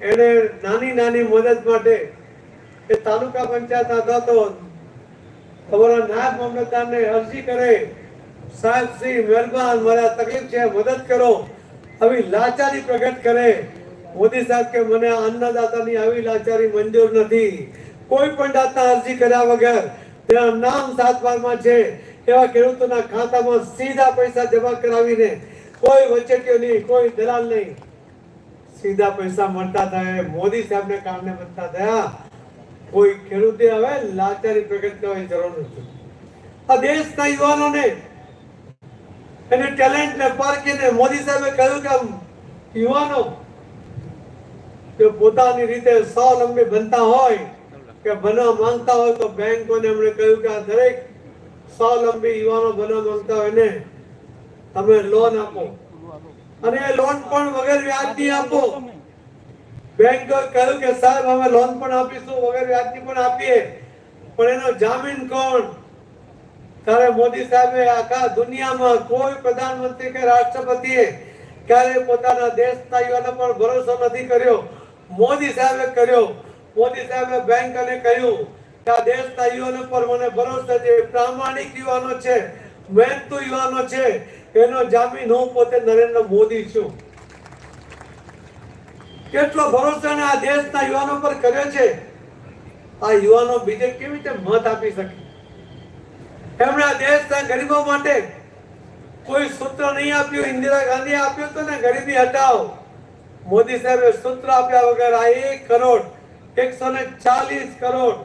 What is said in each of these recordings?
એને નાની નાની મદદ માટે એ તાલુકા પંચાયત હતા તો અમારા નાયબ મામલતદારને અરજી કરે. સાહેબ શ્રી મહેરબાન મારે તકલીફ છે, મદદ કરો. આવી લાચારી પ્રગટ કરે. મોદી સાહેબ કે, મને અન્નદાતાની આવી લાચારી મંજૂર નથી. કોઈ પણ દાતા અરજી કર્યા વગર તેના નામ સાત બારમાં છે. એવા ખેડૂતોના ખાતામાં સીધા પૈસા જમા કરાવીને કોઈ વચેટીઓ નહીં, કોઈ દલાલ નહીં. સીધા પૈસા મળતા થયા, મોદી સાહેબને કારણે બનતા થયા. કોઈ ખેડૂતે હવે લાચારી પ્રગટ કરવાની જરૂર નથી. આ દેશના યુવાનોને એને ટેલેન્ટ ને પારખીને મોદી સાહેબે કહ્યું કે યુવાનો કે પોતાની રીતે સ્વાવલંબી બનતા હોય, કે બનવા માંગતા હોય તો બેંકોને એમણે કહ્યું કે આ દરેક સ્વાવલંબી યુવાનો બનવા માંગતા હોય ને, તમે લોન આપો. અને લોન પણ વગર વ્યાજની આપો. બેંક કહ્યું કે, સાહેબ, અમે લોન પણ આપીશું, વગર વ્યાજની પણ આપીએ. પણ એનો જામીન કોણ? ત્યારે મોદી સાહેબે આખા દુનિયામાં કોઈ પ્રધાનમંત્રી કે રાષ્ટ્રપતિએ ક્યારે પોતાના દેશના યુવાનો પર ભરોસો નથી કર્યો. મોદી સાહેબે કર્યો. મોદી સાહેબે બેંકોને કહ્યું કે, આ દેશના યુવાનો પર મને ભરોસો છે. પ્રામાણિક યુવાનો છે. મહેનતુ યુવાનો છે. એનો જામીન હું પોતે નરેન્દ્ર મોદી છું. કેટલો ભરોસો આ દેશના યુવાનો પર કર્યો છે? આ યુવાનો બીજે કેવી રીતે મત આપી શકે? એમણે આ દેશના ગરીબો માટે કોઈ સૂત્ર નહીં આપ્યું, ઇન્દિરા ગાંધી આપ્યું તો ને ગરીબી હટાવો. મોદી સાહેબે સૂત્ર આપ્યા વગર આ એક કરોડ, એકસો ને ચાલીસ કરોડ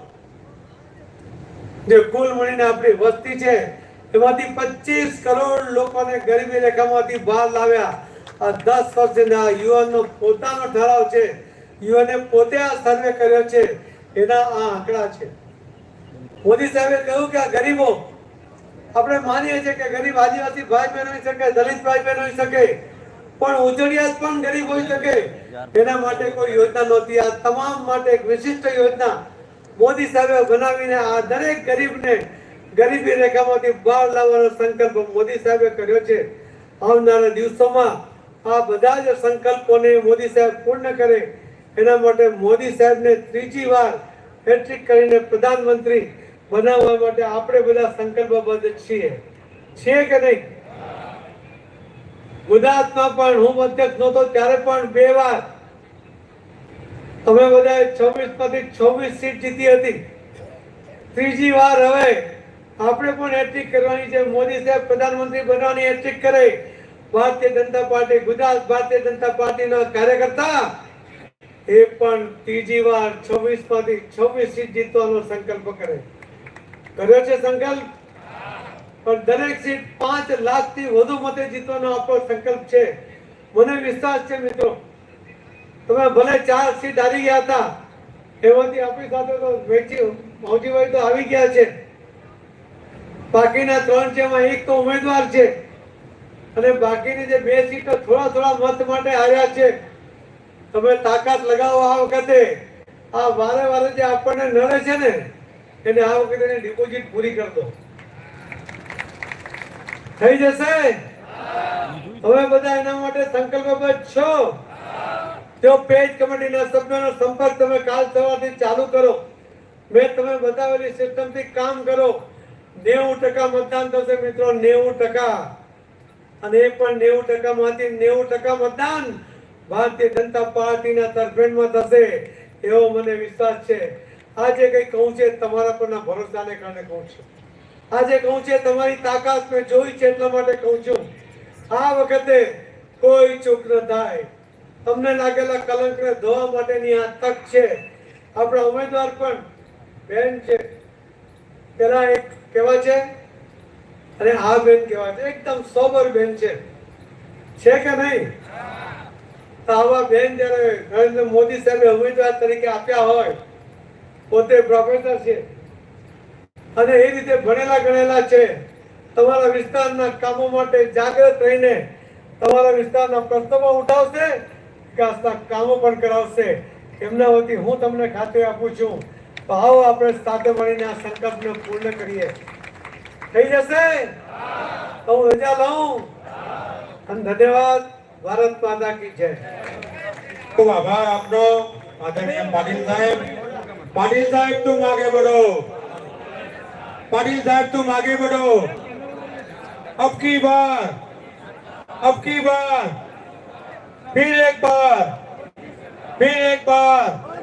જે કુલ મળીને આપણી વસ્તી છે એમાંથી પચીસ કરોડ લોકોને ગરીબી રેખામાંથી બહાર લાવ્યા. આ દસ વર્ષના યુવાનનો પોતાનો ઠરાવ છે. યુવાને પોતે આ સર્વે કર્યો છે. એના આ આંકડા છે. મોદી સાહેબે કહ્યું કે આ ગરીબો, આપણે માનીએ છીએ કે ગરીબ આદિવાસી ભાઈ બહેન હોઈ શકે, દલિત ભાઈ બહેન હોઈ શકે, પણ ઉજળિયાત પણ ગરીબ હોઈ શકે. એના માટે કોઈ યોજના નહોતી. આ તમામ માટે એક વિશિષ્ટ યોજના મોદી સાહેબે બનાવીને આ દરેક ગરીબને ગરીબી રેખામાંથી બહાર લાવવાનો સંકલ્પ મોદી સાહેબે કર્યો છે. આવનારા દિવસોમાં આ બધા જ સંકલ્પોને મોદી સાહેબ પૂર્ણ કરે. એના માટે મોદી સાહેબને ત્રીજી વાર હેટ્રિક કરીને પ્રધાનમંત્રી બનાવવા માટે આપણે બધા સંકલ્પબદ્ધ છીએ. છીએ કે નહીં? ગુજરાતમાં પણ હું અધ્યક્ષ નહોતો, ત્યારે પણ બે વાર. અમે બધાએ છવ્વીસમાંથી છવ્વીસ સીટ જીતી હતી. ત્રીજી વાર હવે આપણે પણ હેટ્રિક કરવાની છે. મોદી સાહેબ પ્રધાનમંત્રી બનવાની હેટ્રિક કરે. ભારતીય જનતા પાર્ટી, ગુજરાત ભારતીય જનતા પાર્ટીના કાર્યકર્તા એ પણ ત્રીજી વાર છવ્વીસમાંથી છવ્વીસ સીટ જીતવાનો સંકલ્પ કરે. કર્યો છે સંકલ્પ? પણ દરેક સીટ પાંચ લાખથી વધુ મતે જીતવાનો આપણો સંકલ્પ છે. મને વિશ્વાસ છે મિત્રો. તમે ભલે ચાર સીટ હારી ગયા હતા. એમાંથી આપણી સાથે તો વેચી મૌજીભાઈ તો આવી ગયા છે. બાકીના ત્રણ એમાં એક તો ઉમેદવાર છે. અને બાકીની જે બે સીટો થોડા થોડા મત માટે હાર્યા છે. તમે તાકાત લગાવો આ વખતે. આ વારે વારે જે આપણને નડે છે ને, એને આ વખતે ડિપોઝિટ પૂરી કરી થઈ જશે? હવે બધા એના માટે સંકલ્પબદ્ધ છો? તેઓ પેજ કમિટીના સભ્યોનો સંપર્ક તમે કાલ સવારથી ચાલુ કરો. મેં તમે બતાવેલી સિસ્ટમથી કામ કરો. નેવું ટકા મતદાન થશે મિત્રો, નેવું ટકા. અને એ પણ નેવું ટકા માંથી નેવું ટકા મતદાન ભારતીય જનતા પાર્ટીના તરફેણમાં થશે એવો મને વિશ્વાસ છે. આજે કઈ કહું છે તમારા પરના ભરોસાને કારણે કહું છું. આજે કહું છે તમારી તાકાત મેં જોઈ છે એટલા માટે કહું છું. આ વખતે કોઈ ચૂક ન થાય. તમને લાગેલા કલંકને ધોવા માટેની આ તક છે. આપણા ઉમેદવાર પણ બેન છે. પેલા એક કેવા છે? અને આ બેન કેવા છે? એકદમ સોબર બેન છે. છે કે નહીં? તો આવા બેન જ્યારે નરેન્દ્ર મોદી સાહેબે ઉમેદવાર તરીકે આપ્યા હોય, પોતે પ્રોફેસર છે. અને એ રીતે ભણેલા ગણેલા છે. તમારા વિસ્તારના કામો માટે જાગૃત રહીને તમારા વિસ્તારના પ્રશ્નો ઉઠાવશે વિકાસના કામો પણ કરાવશે. એમના વતી હું તમને ખાતરી આપું છું. તો આવો આપણે સાથે મળીને આ સંકલ્પને પૂર્ણ કરીએ થઈ જશે તો હું રજા લઉં અને ધન્યવાદ ભારત માતા કી જય ખૂબ આભાર આપનો આદરણીય પાટીલ સાહેબ પાટીલ સાહેબ તું આગે बढ़ो पाटिल साहब तुम आगे बढ़ो अब की बार अब की बार फिर एक बार फिर एक बार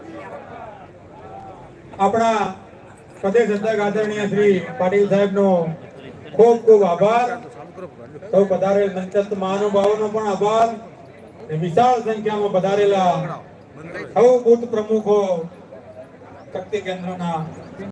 આપણા પ્રદેશ અધ્યક્ષ આદરણીય શ્રી પાટીલ સાહેબનો ખૂબ ખૂબ આભાર. સૌ પધારેલ મંચસ્થ મહાનુભાવોનો પણ આભાર. વિશાળ સંખ્યામાં પધારેલા સૌ બુથ પ્રમુખો, શક્તિ કેન્દ્રના